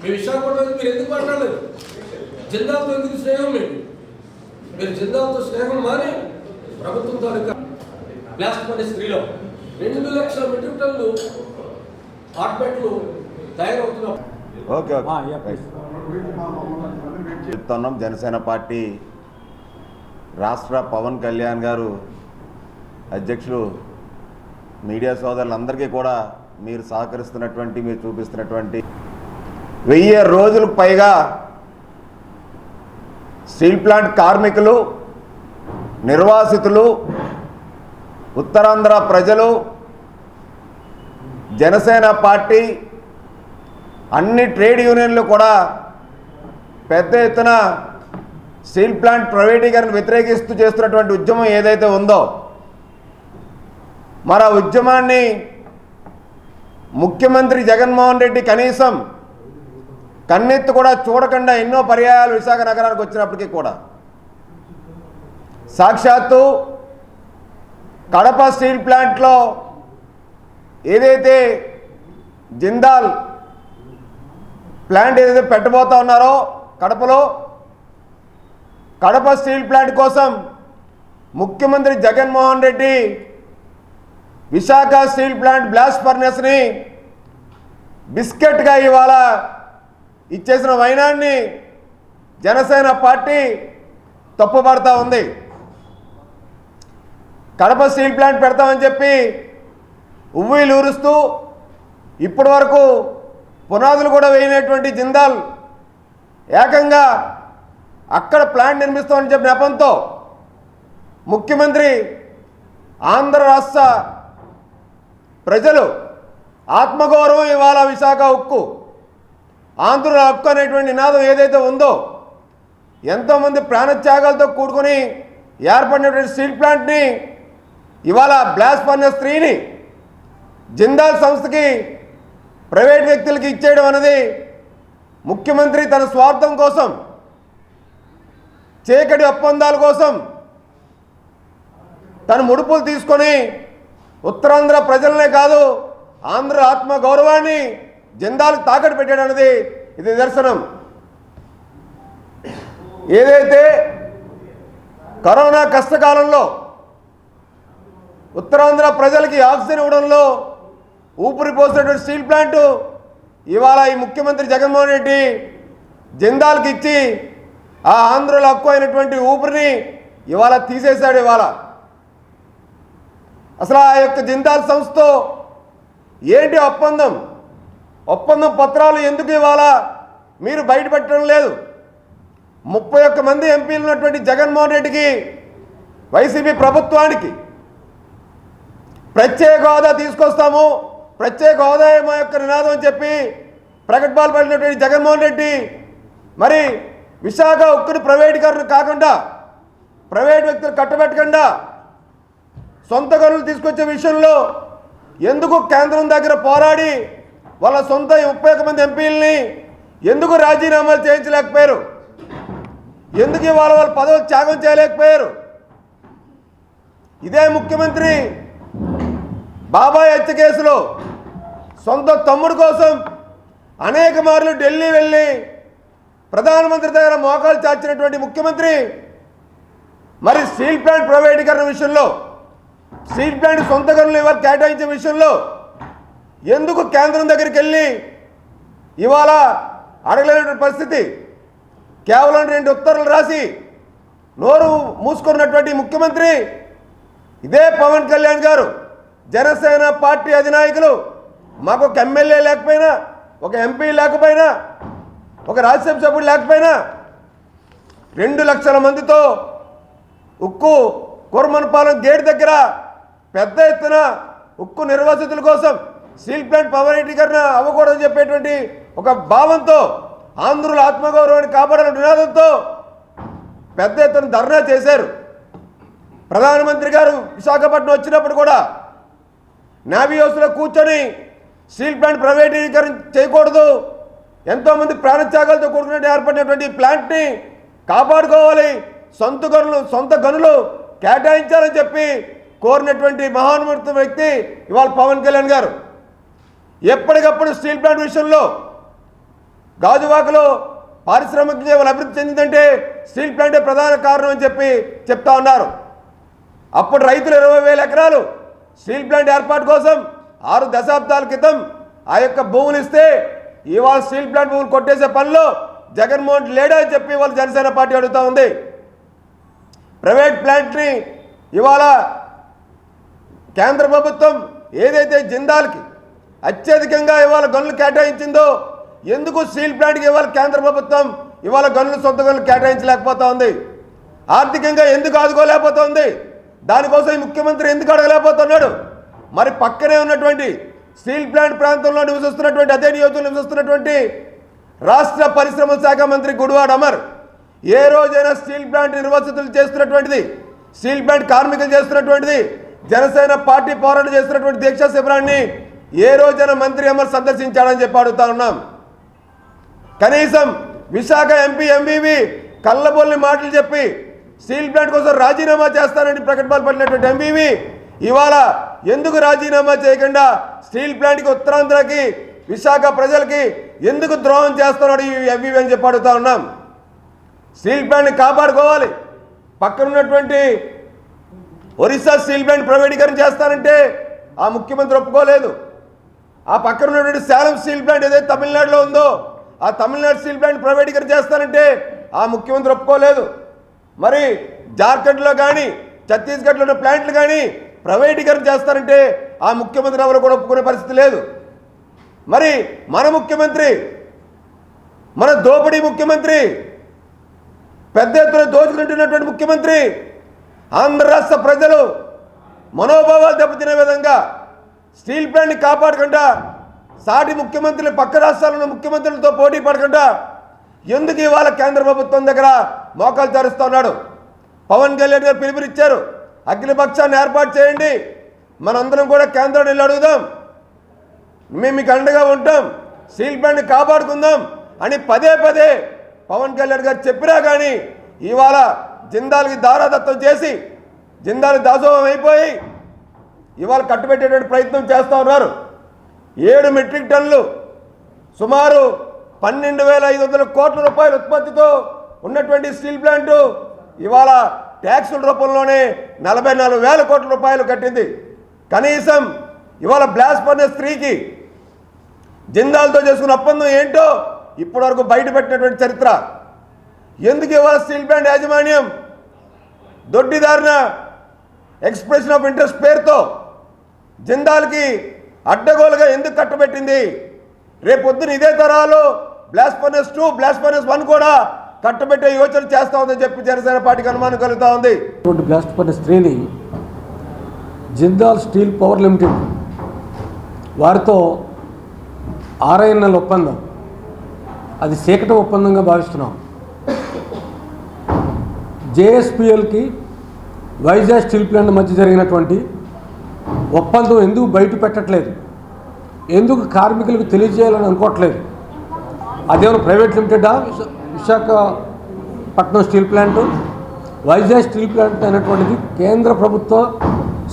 మీ విశాఖపట్నం మీరు ఎందుకు మాట్లాడలేదు? జిందాల్తో ఎందుకు స్నేహం మీకు మీరు జిందాల్తో స్నేహం మాని ప్రభుత్వం తాలూకా బ్లాస్ట్ పడే స్త్రీలో రెండు లక్షల మెట్రిక్ టన్నులు హాట్బెట్లు తయారవుతున్నాం. ఓకే చెప్తున్నాం జనసేన పార్టీ రాష్ట్ర పవన్ కళ్యాణ్ గారు అధ్యక్షులు మీడియా సోదరులందరికీ కూడా మీరు సహకరిస్తున్నటువంటి మీరు చూపిస్తున్నటువంటి వెయ్యి రోజులకు పైగా స్టీల్ ప్లాంట్ కార్మికులు నిర్వాసితులు ఉత్తరాంధ్ర ప్రజలు జనసేన పార్టీ అన్ని ట్రేడ్ యూనియన్లు కూడా పెద్ద ఎత్తున స్టీల్ ప్లాంట్ ప్రైవేటీకరణ వ్యతిరేకిస్తూ చేస్తున్నటువంటి ఉద్యమం ఏదైతే ఉందో మరి ఆ ఉద్యమాన్ని ముఖ్యమంత్రి జగన్మోహన్ రెడ్డి కనీసం కన్నెత్తి కూడా చూడకుండా ఎన్నో పర్యాయాలు విశాఖ నగరానికి వచ్చినప్పటికీ కూడా. సాక్షాత్తు కడప స్టీల్ ప్లాంట్లో ఏదైతే జిందాల్ ప్లాంట్ ఏదైతే పెట్టబోతా ఉన్నారో కడపలో కడప స్టీల్ ప్లాంట్ కోసం ముఖ్యమంత్రి Jaganmohan Reddy Visakha steel plant blast ఫర్నెస్ని బిస్కెట్గా ఇవాళ ఇచ్చేసిన వైనాన్ని జనసేన పార్టీ తప్పుపడతా ఉంది. కడప స్టీల్ ప్లాంట్ పెడతామని చెప్పి ఉవ్వీలు ఊరుస్తూ ఇప్పటి వరకు పునాదులు కూడా వేయనటువంటి జిందాల్ ఏకంగా అక్కడ ప్లాంట్ నిర్మిస్తామని చెప్పిన నెపంతో ముఖ్యమంత్రి ఆంధ్ర రాష్ట్ర ప్రజలు ఆత్మగౌరవం ఇవాళ విశాఖ ఉక్కు? ఆంధ్రుల హక్కు అనేటువంటి నినాదం ఏదైతే ఉందో ఎంతోమంది ప్రాణత్యాగాలతో కూడుకొని ఏర్పడినటువంటి స్టీల్ ప్లాంట్ని ఇవాళ బ్లాస్ట్ ఫర్నెస్ త్రీని జిందాల్ సంస్థకి ప్రైవేట్ వ్యక్తులకి ఇచ్చేయడం అనేది ముఖ్యమంత్రి తన స్వార్థం కోసం చీకటి ఒప్పందాల కోసం తన ముడుపులు తీసుకొని ఉత్తరాంధ్ర ప్రజలనే కాదు ఆంధ్ర ఆత్మ గౌరవాన్ని జిందాలకు తాకట్టు పెట్టాడు ఇది నిదర్శనం. ఏదైతే కరోనా కష్టకాలంలో ఉత్తరాంధ్ర ప్రజలకి ఆక్సిజన్ ఇవ్వడంలో ఊపిరి పోసినటువంటి స్టీల్ ప్లాంటు ఇవాళ ఈ ముఖ్యమంత్రి జగన్మోహన్ రెడ్డి జెండాలకు ఇచ్చి ఆ ఆంధ్రుల హక్కు అయినటువంటి ఊపిరిని ఇవాళ తీసేశాడు ఇవాళ. అసలు ఆ యొక్క జిందాల్ సంస్థతో ఏంటి ఒప్పందం? ఒప్పందం పత్రాలు ఎందుకు ఇవ్వాలా? మీరు బయటపెట్టడం లేదు. ముప్పై ఒక్క మంది ఎంపీలు ఉన్నటువంటి జగన్మోహన్ రెడ్డికి వైసీపీ ప్రభుత్వానికి ప్రత్యేక హోదా తీసుకొస్తాము. ప్రత్యేక హోదా మా యొక్క నినాదం అని చెప్పి ప్రకటనలు పడినటువంటి జగన్మోహన్ రెడ్డి మరి విశాఖ ఉక్కుని ప్రైవేటీకరణ కాకుండా ప్రైవేట్ వ్యక్తులు కట్టబెట్టకుండా సొంత గనులు తీసుకొచ్చే విషయంలో ఎందుకు కేంద్రం దగ్గర పోరాడి వాళ్ళ సొంత ముప్పై ఒక్క మంది ఎంపీలని ఎందుకు రాజీనామాలు చేయించలేకపోయారు? ఎందుకు వాళ్ళ వాళ్ళ పదవులు త్యాగం చేయలేకపోయారు? ఇదే ముఖ్యమంత్రి బాబాయ్ హత్య కేసులో సొంత తమ్ముడు కోసం అనేక మార్లు ఢిల్లీ వెళ్ళి ప్రధానమంత్రి దగ్గర మోకాలు చాచినటువంటి ముఖ్యమంత్రి మరి స్టీల్ ప్లాంట్ ప్రైవేటీకరణ విషయంలో స్టీల్ ప్లాంట్ సొంత గనులు ఇవాళ కేటాయించే విషయంలో ఎందుకు కేంద్రం దగ్గరికి వెళ్ళి ఇవాళ అడగలేనటువంటి పరిస్థితి? కేవలం రెండు ఉత్తర్వులు రాసి నోరు మూసుకున్నటువంటి ముఖ్యమంత్రి ఇదే పవన్ కళ్యాణ్ గారు జనసేన పార్టీ అధినాయకులు. మాకు ఒక ఎమ్మెల్యే లేకపోయినా ఒక ఎంపీ లేకపోయినా ఒక రాజ్యసభ సభ్యుడు లేకపోయినా రెండు లక్షల మందితో ఉక్కు కుర్మన్పాలెం గేట్ దగ్గర పెద్ద ఎత్తున ఉక్కు నిర్వాసితుల కోసం స్టీల్ ప్లాంట్ పవనీకరణ అవ్వకూడదని చెప్పేటువంటి ఒక భావంతో ఆంధ్రుల ఆత్మగౌరవాన్ని కాపాడాలని నినాదంతో పెద్ద ఎత్తున ధర్నా చేశారు. ప్రధానమంత్రి గారు విశాఖపట్నం వచ్చినప్పుడు కూడా నావీ హౌస్లో కూర్చొని స్టీల్ ప్లాంట్ ప్రైవేటీకరణ చేయకూడదు ఎంతోమంది ప్రాణత్యాగాలతో కూడుకున్నట్టు ఏర్పడినటువంటి ప్లాంట్ని కాపాడుకోవాలి సొంత గనులు సొంత గనులు కేటాయించాలని చెప్పి కోరినటువంటి మహానుమూర్త వ్యక్తి ఇవాళ పవన్ కళ్యాణ్ గారు. ఎప్పటికప్పుడు స్టీల్ ప్లాంట్ విషయంలో గాజువాకలో పారిశ్రామిక సేవలు అభివృద్ధి చెందిందంటే స్టీల్ ప్లాంటే ప్రధాన కారణం అని చెప్పి చెప్తా ఉన్నారు. అప్పుడు రైతులు ఇరవై వేల ఎకరాలు స్టీల్ ప్లాంట్ ఏర్పాటు కోసం ఆరు దశాబ్దాల క్రితం ఆ యొక్క భూములు ఇస్తే ఇవాళ స్టీల్ ప్లాంట్ భూములు కొట్టేసే పనిలో జగన్మోహన్ లేడా అని చెప్పి వాళ్ళ జనసేన పార్టీ అడుగుతూ ఉంది. ప్రైవేట్ ప్లాంట్ని ఇవాళ కేంద్ర ప్రభుత్వం ఏదైతే జిందాల్కి అత్యధికంగా ఇవాళ గనులు కేటాయించిందో ఎందుకు స్టీల్ ప్లాంట్కి ఇవాళ కేంద్ర ప్రభుత్వం ఇవాళ గనులు సొంత గనులు కేటాయించలేకపోతా ఉంది ఆర్థికంగా ఎందుకు ఆదుకోలేకపోతుంది? దానికోసం ఈ ముఖ్యమంత్రి ఎందుకు అడగలేకపోతున్నాడు? మరి పక్కనే ఉన్నటువంటి స్టీల్ ప్లాంట్ ప్రాంతంలో నివసిస్తున్నటువంటి అదే నియోజకవర్గం నివసిస్తున్నటువంటి రాష్ట్ర పరిశ్రమల శాఖ మంత్రి గుడివాడ అమర్ ఏ రోజైనా స్టీల్ ప్లాంట్ నిర్వాసితులు చేస్తున్నటువంటిది స్టీల్ ప్లాంట్ కార్మికులు చేస్తున్నటువంటిది జనసేన పార్టీ పోరాటం చేస్తున్నటువంటి దీక్షా శిబిరాన్ని ఏ రోజైనా మంత్రి అమర్ సందర్శించాడని చెప్పి అడుగుతా ఉన్నాం. కనీసం విశాఖ ఎంపీ ఎంబీవి కళ్ళబొల్లి మాటలు చెప్పి స్టీల్ ప్లాంట్ కోసం రాజీనామా చేస్తానని ప్రకటనలు పడినటువంటి ఎంబీవి ఇవాళ ఎందుకు రాజీనామా చేయకుండా స్టీల్ ప్లాంట్కి ఉత్తరాంధ్రకి విశాఖ ప్రజలకి ఎందుకు ద్రోహం చేస్తున్నాడు ఈ ఎంబీవి అని చెప్పి అడుగుతా ఉన్నాం. స్టీల్ ప్లాంట్ని కాపాడుకోవాలి. పక్కన ఉన్నటువంటి ఒరిస్సా స్టీల్ ప్లాంట్ ప్రైవేటీకరణ చేస్తానంటే ఆ ముఖ్యమంత్రి ఒప్పుకోలేదు. ఆ పక్కన ఉన్నటువంటి శాలం స్టీల్ ప్లాంట్ ఏదైతే తమిళనాడులో ఉందో ఆ తమిళనాడు స్టీల్ ప్లాంట్ ప్రైవేటీకరణ చేస్తానంటే ఆ ముఖ్యమంత్రి ఒప్పుకోలేదు. మరి జార్ఖండ్లో కానీ ఛత్తీస్గఢ్లో ఉన్న ప్లాంట్లు కానీ ప్రైవేటీకరణ చేస్తారంటే ఆ ముఖ్యమంత్రి ఎవరు కూడా ఒప్పుకునే పరిస్థితి లేదు. మరి మన ముఖ్యమంత్రి మన దోపిడీ ముఖ్యమంత్రి పెద్ద ఎత్తున దోచుకుంటున్నటువంటి ముఖ్యమంత్రి ఆంధ్ర రాష్ట్ర ప్రజలు మనోభావాలు దెబ్బతినే విధంగా స్టీల్ ప్లాంట్ని కాపాడకుండా సాటి ముఖ్యమంత్రులు పక్క రాష్ట్రాలను ముఖ్యమంత్రులతో పోటీ పడకుండా ఎందుకు ఇవాళ కేంద్ర ప్రభుత్వం దగ్గర మోకాలు తెరుస్తున్నాడు పవన్ కళ్యాణ్ గారు పిలుపునిచ్చారు. అఖిలపక్షాన్ని ఏర్పాటు చేయండి. మనందరం కూడా కేంద్రం వెళ్ళి అడుగుదాం. మేము మీకు అండగా ఉంటాం. స్టీల్ ప్లాంట్ని కాపాడుకుందాం అని పదే పదే పవన్ కళ్యాణ్ గారు చెప్పినా కానీ ఇవాళ జిందాల్కి దారాదత్తం చేసి జిందాలు దాసోహం అయిపోయి ఇవాళ కట్టుబెట్టేటువంటి ప్రయత్నం చేస్తూ ఉన్నారు. ఏడు మెట్రిక్ టన్నులు సుమారు పన్నెండు వేల ఐదు వందల కోట్ల రూపాయల ఉత్పత్తితో ఉన్నటువంటి స్టీల్ ప్లాంటు ఇవాళ ట్యాక్సుల రూపంలోనే నలభై నాలుగు వేల కోట్ల రూపాయలు కట్టింది. కనీసం ఇవాళ బ్లాస్ట్ పర్నే స్త్రీకి జిందాల్తో చేసుకున్న ఒప్పందం ఏంటో ఇప్పటివరకు బయట పెట్టినటువంటి చరిత్ర. ఎందుకు ఇవాళ స్టీల్ ప్లాంట్ యాజమాన్యం? దొడ్డిదారిన ఎక్స్ప్రెషన్ ఆఫ్ ఇంట్రెస్ట్ పేరుతో జిందాల్కి అడ్డగోలుగా ఎందుకు కట్టబెట్టింది? రేపొద్దున ఇదే తరాలు బ్లాస్ట్ టూ బ్లాస్ట్ వన్ కూడా కట్టబెట్టే యోచన చేస్తా ఉందని చెప్పి జనసేన పార్టీకి అనుమానం కలుగుతా ఉంది. రోడ్డు బ్లాస్ట్ పడిన జిందాల్ స్టీల్ పవర్ లిమిటెడ్ వారితో ఆర్ఐఎన్ఎల్ ఒప్పందం. అది చీకటి ఒప్పందంగా భావిస్తున్నాం. జేఎస్పిఎల్కి వైజాగ్ స్టీల్ ప్లాంట్ మధ్య జరిగినటువంటి ఒప్పందం ఎందుకు బయట పెట్టట్లేదు? ఎందుకు కార్మికులకు తెలియజేయాలని అనుకోవట్లేదు? అదేమైనా ప్రైవేట్ లిమిటెడా? విశా Visakhapatnam steel plant? Vizag steel plant అనేటువంటిది కేంద్ర ప్రభుత్వ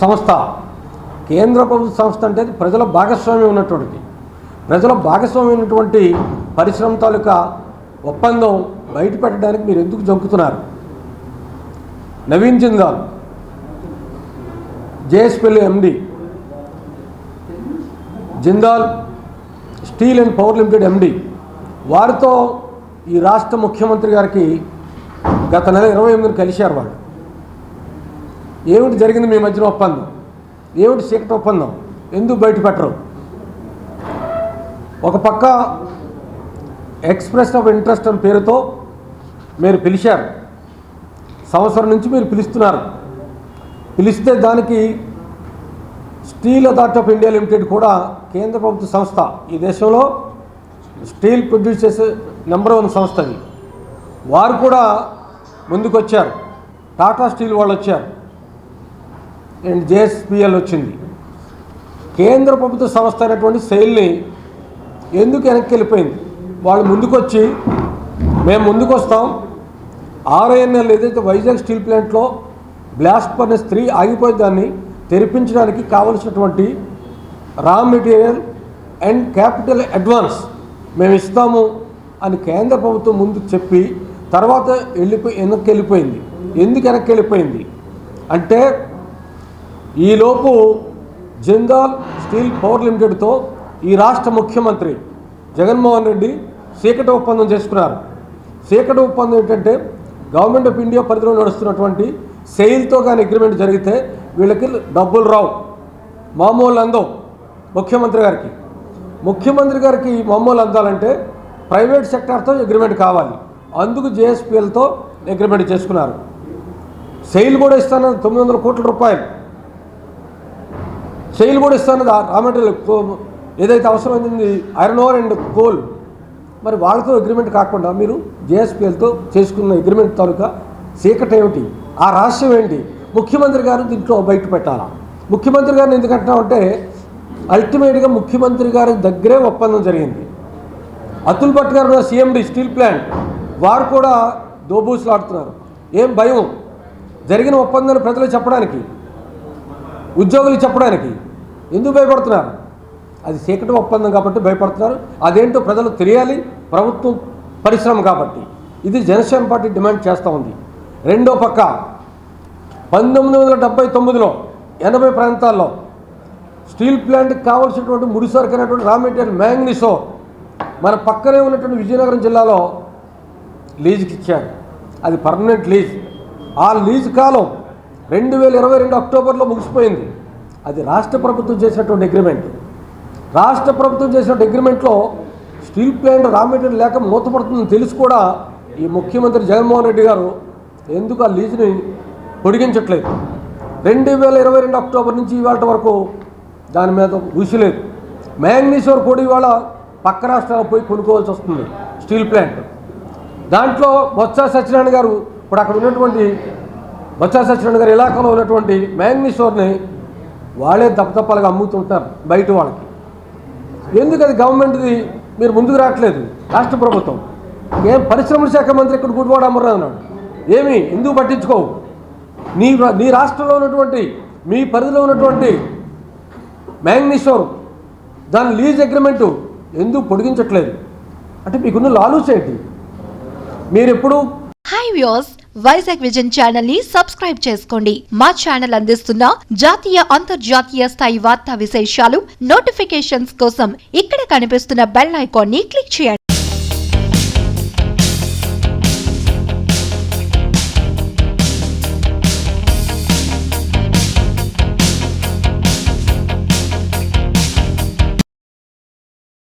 సంస్థ. కేంద్ర ప్రభుత్వ సంస్థ అంటే అది ప్రజల భాగస్వామ్యం ఉన్నటువంటిది. ప్రజల భాగస్వామ్యం ఉన్నటువంటి పరిశ్రమ తాలూకా ఒప్పందం బయట పెట్టడానికి మీరు ఎందుకు జంకుతున్నారు? Naveen Jindal. JSPL MD Jindal steel and power limited MD. వారితో ఈ రాష్ట్ర ముఖ్యమంత్రి గారికి గత నెల ఇరవై ఎనిమిదిని కలిశారు వాళ్ళు. ఏమిటి జరిగింది మీ మధ్యన ఒప్పందం? ఏమిటి చీకటి ఒప్పందం? ఎందుకు బయట పెట్టరు? ఒక పక్క ఎక్స్ప్రెస్ ఆఫ్ ఇంట్రెస్ట్ అని పేరుతో మీరు పిలిచారు. సంవత్సరం నుంచి మీరు పిలుస్తున్నారు. పిలిస్తే దానికి steel authority of India limited కూడా కేంద్ర ప్రభుత్వ సంస్థ ఈ దేశంలో స్టీల్ ప్రొడ్యూస్ చేసే నెంబర్ వన్ సంస్థ అది వారు కూడా ముందుకు వచ్చారు టాటా స్టీల్ వాళ్ళు వచ్చారు. అండ్ జేఎస్పిఎల్ వచ్చింది. కేంద్ర ప్రభుత్వ సంస్థ అయినటువంటి సెయిల్ని ఎందుకు వెనక్కి వెళ్ళిపోయింది? వాళ్ళు ముందుకొచ్చి మేము ముందుకొస్తాం. ఆర్ఐఎన్ఎల్ ఏదైతే వైజాగ్ స్టీల్ ప్లాంట్లో బ్లాస్ట్ ఫర్నెస్ త్రీ ఆగిపోయి దాన్ని తెరిపించడానికి కావలసినటువంటి raw material and capital advance మేము ఇస్తాము అని కేంద్ర ప్రభుత్వం ముందు చెప్పి తర్వాత వెళ్ళిపోయి వెనక్కి వెళ్ళిపోయింది. ఎందుకు వెనక్కి వెళ్ళిపోయింది? అంటే ఈలోపు జిందాల్ స్టీల్ పవర్ లిమిటెడ్తో ఈ రాష్ట్ర ముఖ్యమంత్రి జగన్మోహన్ రెడ్డి సీకట ఒప్పందం చేసుకున్నారు. సీకట ఒప్పందం ఏంటంటే గవర్నమెంట్ ఆఫ్ ఇండియా పరిధిలో నడుస్తున్నటువంటి సెయిల్తో కానీ అగ్రిమెంట్ జరిగితే వీళ్ళకి డబ్బులు రావు. మామూలు అందం ముఖ్యమంత్రి గారికి. ముఖ్యమంత్రి గారికి మామూలు అందాలంటే ప్రైవేట్ సెక్టార్తో అగ్రిమెంట్ కావాలి. అందుకు జేఎస్పీఎల్తో అగ్రిమెంట్ చేసుకున్నారు. సెయిల్ కూడా ఇస్తానని తొమ్మిది వందల కోట్ల రూపాయలు. సెయిల్ కూడా ఇస్తానని రా మెటీరియల్ కో- ఏదైతే అవసరమైంది ఐరన్ ఓర్ అండ్ కోల్ మరి వాళ్ళతో అగ్రిమెంట్ కాకుండా మీరు జేఎస్పీఎల్తో చేసుకున్న అగ్రిమెంట్ తాలూకా సీకట్ ఏమిటి ఆ రహస్యం ఏంటి? ముఖ్యమంత్రి గారు దీంట్లో బయట పెట్టాలా ముఖ్యమంత్రి గారిని ఎందుకంటున్నామంటే అల్టిమేట్గా ముఖ్యమంత్రి గారి దగ్గరే ఒప్పందం జరిగింది. అతుల్ భట్ గారు సీఎండి స్టీల్ ప్లాంట్. వారు కూడా దోబూసులాడుతున్నారు ఏం భయం? జరిగిన ఒప్పందాన్ని ప్రజలు చెప్పడానికి ఉద్యోగులు చెప్పడానికి ఎందుకు భయపడుతున్నారు? అది చీకటి ఒప్పందం కాబట్టి భయపడుతున్నారు. అదేంటో ప్రజలు తెలియాలి. ప్రభుత్వం పరిశ్రమ కాబట్టి. ఇది జనసేన పార్టీ డిమాండ్ చేస్తూ ఉంది. రెండో పక్క పంతొమ్మిది వందల డెబ్బై తొమ్మిదిలో ఎనభై ప్రాంతాల్లో స్టీల్ ప్లాంట్కి కావాల్సినటువంటి ముడిసరుకైనటువంటి రా మెటీరియల్ మ్యాంగ్నీసో మన పక్కనే ఉన్నటువంటి విజయనగరం జిల్లాలో లీజుకి ఇచ్చారు. అది పర్మనెంట్ లీజ్. ఆ లీజ్ కాలం రెండు వేల ఇరవై రెండు అక్టోబర్లో ముగిసిపోయింది. అది రాష్ట్ర ప్రభుత్వం చేసినటువంటి అగ్రిమెంట్. రాష్ట్ర ప్రభుత్వం చేసినటువంటి అగ్రిమెంట్లో స్టీల్ ప్లాంట్ రా మెటీరియల్ లేక మూతపడుతుందని తెలిసి కూడా ఈ ముఖ్యమంత్రి జగన్మోహన్ రెడ్డి గారు ఎందుకు ఆ లీజుని పొడిగించట్లేదు? రెండు వేల ఇరవై రెండు అక్టోబర్ నుంచి ఇవాళ వరకు దాని మీద ఊసి లేదు. మ్యాంగ్నీషోర్ కూడా ఇవాళ పక్క రాష్ట్రాలకు పోయి కొనుక్కోవాల్సి వస్తుంది స్టీల్ ప్లాంట్. దాంట్లో బొత్స సత్యనారాయణ గారు ఇప్పుడు అక్కడ ఉన్నటువంటి బొత్స సత్యనారాయణ గారి ఇలాకాలో ఉన్నటువంటి మ్యాంగ్నీషోర్ని వాళ్ళే దప్పదప్పలుగా అమ్ముతుంటారు బయట వాళ్ళకి. ఎందుకు అది గవర్నమెంట్ది మీరు ముందుకు రావట్లేదు? రాష్ట్ర ప్రభుత్వం. ఏం పరిశ్రమల శాఖ మంత్రి ఇక్కడ గుడివాడ అమర్రావు అన్నాడు ఏమి? ఎందుకు పట్టించుకోవు నీ నీ రాష్ట్రంలో ఉన్నటువంటి మీ పరిధిలో ఉన్నటువంటి మ్యాంగ్నీషోర్ దాని లీజ్ అగ్రిమెంటు ఎందుకు పొడిగించట్లేదు? అంటే మీకున్న లాలూస్ ఏంటి? మీరు ఎప్పుడు హాయ్ వ్యూస్ వైజాగ్ విజన్ ఛానల్ని సబ్స్క్రైబ్ చేసుకోండి. మా ఛానల్ అందిస్తున్న జాతీయ అంతర్జాతీయ స్థాయి వార్తా విశేషాలు నోటిఫికేషన్స్ కోసం ఇక్కడ కనిపిస్తున్న బెల్ ఐకాన్ని క్లిక్ చేయండి.